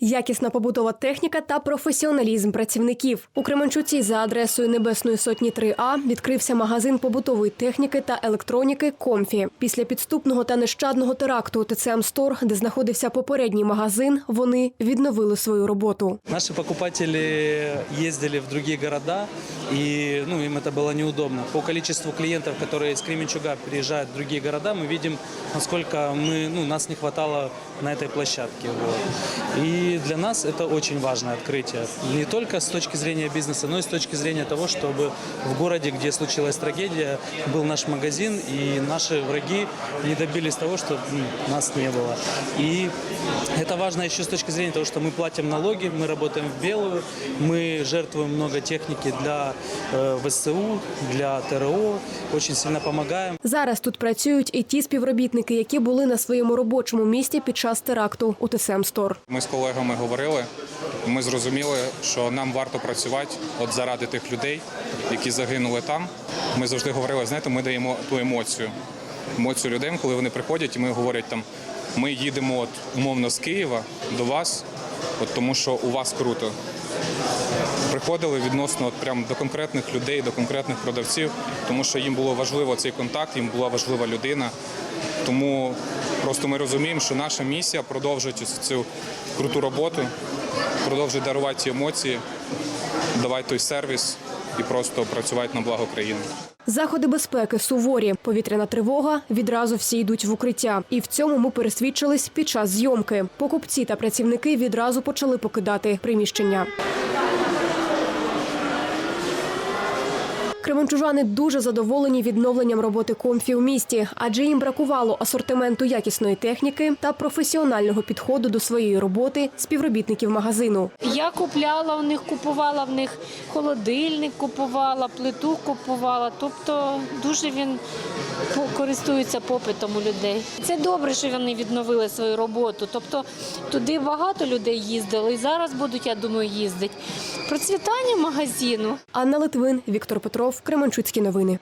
Якісна побутова техніка та професіоналізм працівників у Кременчуці за адресою Небесної сотні 3А відкрився магазин побутової техніки та електроніки Комфі. Після підступного та нещадного теракту у ТЦМ Стор, де знаходився попередній магазин, вони відновили свою роботу. Наши покупатели ездили в другие города, и ну, им это было неудобно. По количеству клиентов, которые из Кременчуга приезжают в другие города, мы видим, насколько мы, ну, нас не хватало на этой площадке. Вот. И для нас это очень важное открытие. Не только с точки зрения бизнеса, но и с точки зрения того, чтобы в городе, где случилась трагедия, был наш магазин, и наши враги не добились того, что ну, нас не было. И это важно еще с точки зрения того, что мы платим налоги, мы работаем в белую, мы жертвуем много техники для э, ВСУ, для ТРО, очень сильно помогаем. Зараз тут працюють і ті співробітники, які були на своєму робочому місці під час теракту у ТСМ Стор. Ми з колегами говорили. Ми зрозуміли, що нам варто працювати от заради тих людей, які загинули там. Ми завжди говорили, знаєте, ми даємо ту емоцію. Емоцію людей, коли вони приходять, і ми говорять там, ми їдемо от, умовно з Києва до вас, от тому що у вас круто. Приходили відносно от прям до конкретних людей, до конкретних продавців, тому що їм було важливо цей контакт, їм була важлива людина. Тому просто ми розуміємо, що наша місія продовжити цю круту роботу, продовжити дарувати ці емоції, давати той сервіс і просто працювати на благо країни. Заходи безпеки суворі. Повітряна тривога. Відразу всі йдуть в укриття. І в цьому ми пересвідчились під час зйомки. Покупці та працівники відразу почали покидати приміщення. Кременчужани дуже задоволені відновленням роботи комфі у місті, адже їм бракувало асортименту якісної техніки та професіонального підходу до своєї роботи співробітників магазину. Я купляла в них, купувала в них холодильник, купувала, плиту купувала. Тобто дуже він користується попитом у людей. Це добре, що вони відновили свою роботу. Тобто туди багато людей їздили і зараз будуть, я думаю, їздити. Процвітання магазину. Анна Литвин, Віктор Петров, Кременчуцькі новини.